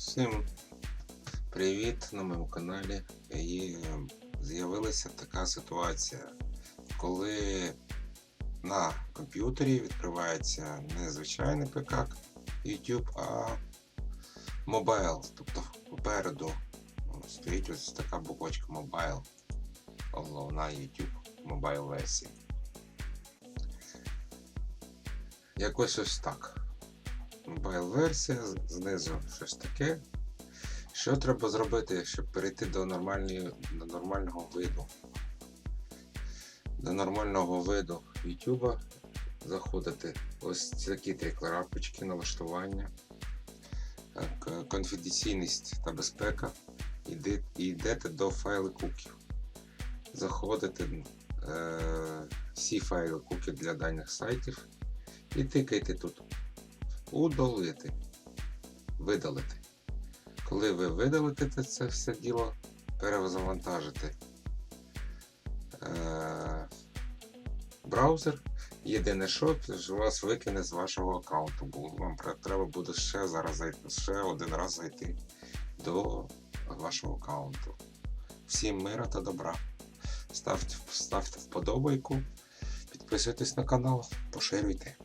Всім привіт на моєму каналі. І з'явилася така ситуація, коли на комп'ютері відкривається не звичайний ПК YouTube, а Mobile. Тобто попереду стоїть ось така буквочка Mobile. Головна YouTube Mobile версія. Якось ось так. Мобайл версія, знизу щось таке. Що треба зробити, щоб перейти до, нормальної, до нормального виду? До нормального виду YouTube заходити ось такі три крапочки налаштування, конфіденційність та безпека. І йдете до файли куків. Заходите е, всі файли куки для даних сайтів і тикайте тут удалити, видалити. Коли ви видалите це- все діло, перезавантажите е- браузер. Єдине, що вас викине з вашого аккаунту, бо вам треба буде ще зараз ще один раз зайти до вашого аккаунту. Всім мира та добра. Ставте, ставте вподобайку, підписуйтесь на канал, поширюйте.